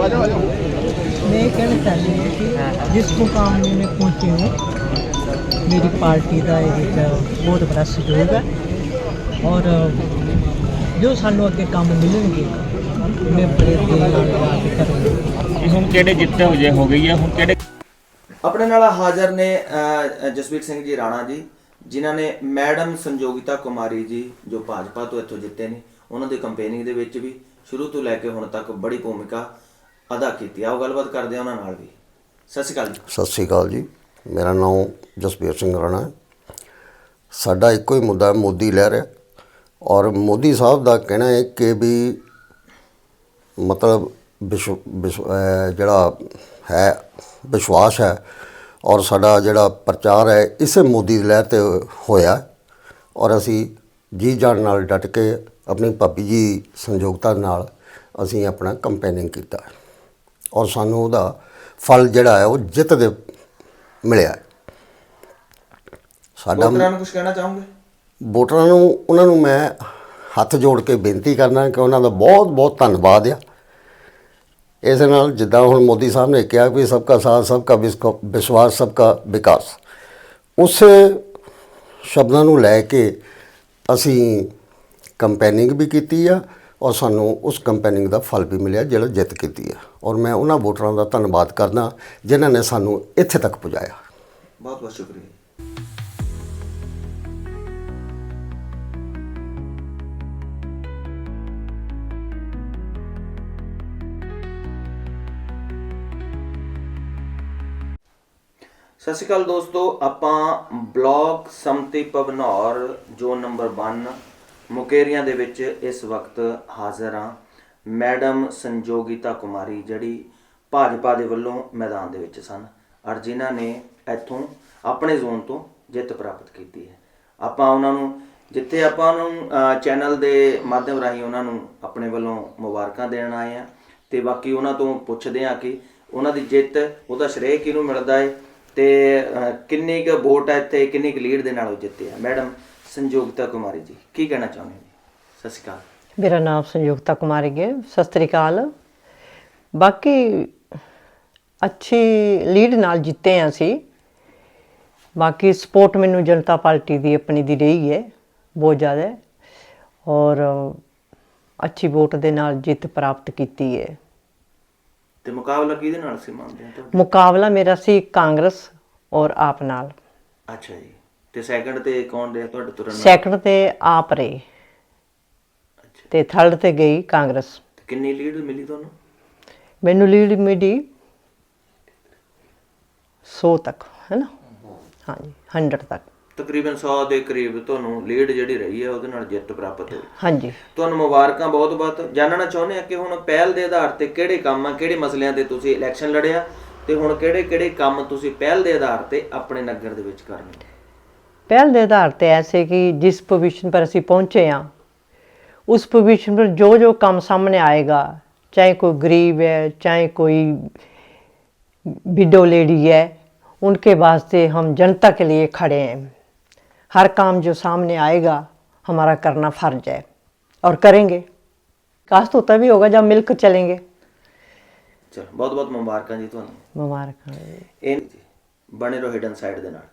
मैं ये कहना चाहती हूँ कि जिस मुकाम में मैं पहुँची हूँ मेरी पार्टी का एक बहुत बड़ा सहयोग है और जो सानू अगे काम मिलेंगे मैं बड़े दिल नाल ला के करूँगी ਹੁਣ ਕਿਹੜੇ ਜਿੱਤੇ ਹੋ ਜੇ ਹੋ ਗਈ ਹੈ ਹੁਣ ਕਿਹੜੇ ਆਪਣੇ ਨਾਲ ਹਾਜ਼ਰ ਨੇ ਅ, ਜਸਵੀਰ ਸਿੰਘ ਜੀ ਰਾਣਾ ਜੀ ਜਿਨ੍ਹਾਂ ਨੇ ਮੈਡਮ ਸੰਜੋਗਿਤਾ ਕੁਮਾਰੀ ਜੀ ਜੋ ਭਾਜਪਾ ਤੋਂ ਇੱਥੋਂ ਜਿੱਤੇ ਨੇ ਉਹਨਾਂ ਦੀ ਕੰਪੇਨਿੰਗ ਦੇ ਵਿੱਚ ਵੀ ਸ਼ੁਰੂ ਤੋਂ ਲੈ ਕੇ ਹੁਣ ਤੱਕ ਬੜੀ ਭੂਮਿਕਾ ਅਦਾ ਕੀਤੀ। ਆ ਉਹ ਗੱਲਬਾਤ ਕਰਦੇ ਆ ਉਹਨਾਂ ਨਾਲ ਵੀ। ਸਤਿ ਸ਼੍ਰੀ ਅਕਾਲ ਜੀ। ਸਤਿ ਸ੍ਰੀ ਅਕਾਲ ਜੀ। ਮੇਰਾ ਨਾਮ ਜਸਬੀਰ ਸਿੰਘ ਰਾਣਾ ਹੈ। ਸਾਡਾ ਇੱਕੋ ਹੀ ਮੁੱਦਾ ਹੈ, ਮੋਦੀ ਲਹਿਰ ਹੈ ਔਰ ਮੋਦੀ ਸਾਹਿਬ ਦਾ ਕਹਿਣਾ ਹੈ ਕਿ ਵੀ ਮਤਲਬ ਵਿਸ਼ਵ ਵਿਸ਼ਵ- ਅਹ ਜਿਹੜਾ ਹੈ, ਵਿਸ਼ਵਾਸ ਹੈ ਔਰ ਸਾਡਾ ਜਿਹੜਾ ਪ੍ਰਚਾਰ ਹੈ, ਇਸੇ ਮੋਦੀ ਦੀ ਲਹਿਰ ਤੇ ਹੋਇਆ ਹੈ। ਔਰ ਅਸੀਂ ਜੀ ਜਾਨ ਨਾਲ ਡਟ ਕੇ ਆਪਣੀ ਭਾਬੀ ਜੀ ਸੰਯੋਗਤਾ ਨਾਲ ਅਸੀਂ ਆਪਣਾ ਕੰਪੇਨਿੰਗ ਕੀਤਾ ਹੈ। ਔਰ ਸਾਨੂੰ ਉਹਦਾ ਫਲ ਜਿਹੜਾ ਹੈ ਉਹ ਜਿੱਤ ਦੇ ਮਿਲਿਆ। ਸਾਡਾ ਵੋਟਰਾਂ ਨੂੰ ਕੁਝ ਕਹਿਣਾ ਚਾਹੋਗੇ? ਵੋਟਰਾਂ ਨੂੰ ਉਹਨਾਂ ਨੂੰ ਮੈਂ ਹੱਥ ਜੋੜ ਕੇ ਬੇਨਤੀ ਕਰਨਾ ਕਿ ਉਹਨਾਂ ਦਾ ਬਹੁਤ ਬਹੁਤ ਧੰਨਵਾਦ ਆ। ਇਸ ਨਾਲ ਜਿੱਦਾਂ ਹੁਣ ਮੋਦੀ ਸਾਹਿਬ ਨੇ ਕਿਹਾ ਵੀ ਸਬਕਾ ਸਾਥ ਸਬਕਾ ਵਿਸਕ- ਵਿਸ਼ਵਾਸ ਸਬਕਾ ਵਿਕਾਸ। ਉਸੇ ਸ਼ਬਦਾਂ ਨੂੰ ਲੈ ਕੇ ਅਸੀਂ ਕੰਪੇਨਿੰਗ ਵੀ ਕੀਤੀ ਆ। ਔਰ ਸਾਨੂੰ ਉਸ ਕੰਪੇਨਿੰਗ ਦਾ ਫਲ ਵੀ ਮਿਲਿਆ ਜਿਹੜਾ ਜਿੱਤ ਕੀਤੀ ਹੈ ਔਰ ਮੈਂ ਉਹਨਾਂ ਵੋਟਰਾਂ ਦਾ ਧੰਨਵਾਦ ਕਰਦਾ ਜਿਨ੍ਹਾਂ ਨੇ ਸਾਨੂੰ ਇੱਥੇ ਤੱਕ ਪਹੁੰਚਾਇਆ ਬਹੁਤ ਬਹੁਤ ਸ਼ੁਕਰੀਆ। ਸਤਿ ਸ਼੍ਰੀ ਅਕਾਲ ਦੋਸਤੋ, ਆਪਾਂ ਬਲਾਕ ਸੰਮਤੀ ਭਵਨੌਰ ਜ਼ੋਨ ਨੰਬਰ 1 ਮੁਕੇਰੀਆਂ ਦੇ ਵਿੱਚ ਇਸ ਵਕਤ ਹਾਜ਼ਰ ਹਾਂ। ਮੈਡਮ ਸੰਜੋਗਿਤਾ ਕੁਮਾਰੀ, ਜਿਹੜੀ ਭਾਜਪਾ ਦੇ ਵੱਲੋਂ ਮੈਦਾਨ ਦੇ ਵਿੱਚ ਸਨ। ਔਰ ਜਿਨ੍ਹਾਂ ਨੇ ਇੱਥੋਂ ਆਪਣੇ ਜ਼ੋਨ ਤੋਂ ਜਿੱਤ ਪ੍ਰਾਪਤ ਕੀਤੀ ਹੈ। ਆਪਾਂ ਉਹਨਾਂ ਨੂੰ, ਜਿੱਥੇ ਆਪਾਂ ਉਹਨਾਂ ਨੂੰ ਚੈਨਲ ਦੇ ਮਾਧਿਅਮ ਰਾਹੀਂ ਉਹਨਾਂ ਨੂੰ ਆਪਣੇ ਵੱਲੋਂ ਮੁਬਾਰਕਾਂ ਦੇਣ ਆਏ ਆ ਤੇ ਬਾਕੀ ਉਹਨਾਂ ਤੋਂ ਪੁੱਛਦੇ ਆ ਕਿ ਉਹਨਾਂ ਦੀ ਜਿੱਤ, ਉਹਦਾ ਸ਼੍ਰੇਅ ਕਿਹਨੂੰ ਮਿਲਦਾ ਹੈ ਤੇ ਕਿੰਨੀ ਕੁ ਵੋਟ ਹੈ ਇੱਥੇ, ਕਿੰਨੀ ਕੁ ਲੀਡ ਦੇ ਨਾਲ ਉਹ ਜਿੱਤੇ ਆ ਮੈਡਮ ਸੰਜੋਗਤਾ ਕੁਮਾਰੀ ਜੀ ਕੀ ਕਹਿਣਾ ਚਾਹੁੰਦੇ ਨੇ ਸਤਿ ਸ਼੍ਰੀ ਅਕਾਲ। ਮੇਰਾ ਨਾਮ ਸੰਯੁਕਤਾ ਕੁਮਾਰੀ ਹੈ ਸਤਿ ਸ੍ਰੀ ਅਕਾਲ। ਬਾਕੀ ਅੱਛੀ ਲੀਡ ਨਾਲ ਜਿੱਤੇ ਹਾਂ ਅਸੀਂ। ਬਾਕੀ ਸਪੋਰਟ ਮੈਨੂੰ ਜਨਤਾ ਪਾਰਟੀ ਦੀ ਆਪਣੀ ਦੀ ਰਹੀ ਹੈ ਬਹੁਤ ਜ਼ਿਆਦਾ। ਔਰ ਅੱਛੀ ਵੋਟ ਦੇ ਨਾਲ ਜਿੱਤ ਪ੍ਰਾਪਤ ਕੀਤੀ ਹੈ। ਤੇ ਮੁਕਾਬਲਾ ਕਿਹਦੇ ਨਾਲ ਸੀ ਮੰਨਦੇ ਤੁਹਾਡੇ ਮੁਕਾਬਲਾ ਮੇਰਾ ਸੀ ਕਾਂਗਰਸ ਔਰ ਆਪ ਨਾਲ। ਅੱਛਾ ਜੀ। ਤੇ ਸੈਕੰਡ ਤੇ ਕੌਣ ਰਿਹਾ ਤੁਹਾਡੇ ਤੁਰਨ ਨਾਲ ਸੈਕੰਡ ਤੇ ਆਪ ਰਹੇ। ਅੱਛਾ। ਤੇ ਥਰਡ ਤੇ ਗਈ ਕਾਂਗਰਸ। ਤੇ ਕਿੰਨੀ ਲੀਡ ਮਿਲੀ ਤੁਹਾਨੂੰ? ਮੈਨੂੰ ਲੀਡ ਮਿਲੀ 100 ਤੱਕ ਹੈ ਨਾ? ਹਾਂਜੀ 100 ਤੱਕ। ਤਕਰੀਬਨ 100 ਦੇ ਕਰੀਬ ਤੁਹਾਨੂੰ ਲੀਡ ਜਿਹੜੀ ਰਹੀ ਹੈ ਉਹਦੇ ਨਾਲ ਜਿੱਤ ਪ੍ਰਾਪਤ ਹੋਈ। ਹਾਂਜੀ। ਤੁਹਾਨੂੰ ਮੁਬਾਰਕਾਂ ਬਹੁਤ ਬਹੁਤ। ਜਾਣਨਾ ਚਾਹੁੰਦੇ ਆ ਕਿ ਹੁਣ ਪਹਿਲ ਦੇ ਆਧਾਰ ਤੇ ਕਿਹੜੇ ਕੰਮ ਆ ਕਿਹੜੇ ਮਸਲਿਆਂ ਤੇ ਤੁਸੀਂ ਇਲੈਕਸ਼ਨ ਲੜਿਆ ਤੇ ਹੁਣ ਕਿਹੜੇ ਕਿਹੜੇ ਕੰਮ ਤੁਸੀਂ ਪਹਿਲ ਦੇ ਆਧਾਰ ਤੇ ਆਪਣੇ ਨਗਰ ਦੇ ਵਿੱਚ ਕਰਨੇ पहल के आधार पे ऐसे कि जिस पोजीशन पर ਅਸੀਂ ਪਹੁੰਚੇ ਹਾਂ उस पोजीशन पर जो जो काम सामने आएगा चाहे कोई गरीब है चाहे कोई विडो लेडी है उनके वास्ते हम जनता के लिए खड़े हैं हर काम जो सामने आएगा हमारा करना फर्ज है और करेंगे काश तो तभी होगा जब मिलकर चलेंगे ਚਲੋ ਬਹੁਤ ਬਹੁਤ ਮੁਬਾਰਕਾਂ ਜੀ ਤੁਹਾਨੂੰ मुबारक ਇਹ ਬਣੇ ਰਹੋ ਹਿਡਨ ਸਾਈਡ ਦੇ ਨਾਲ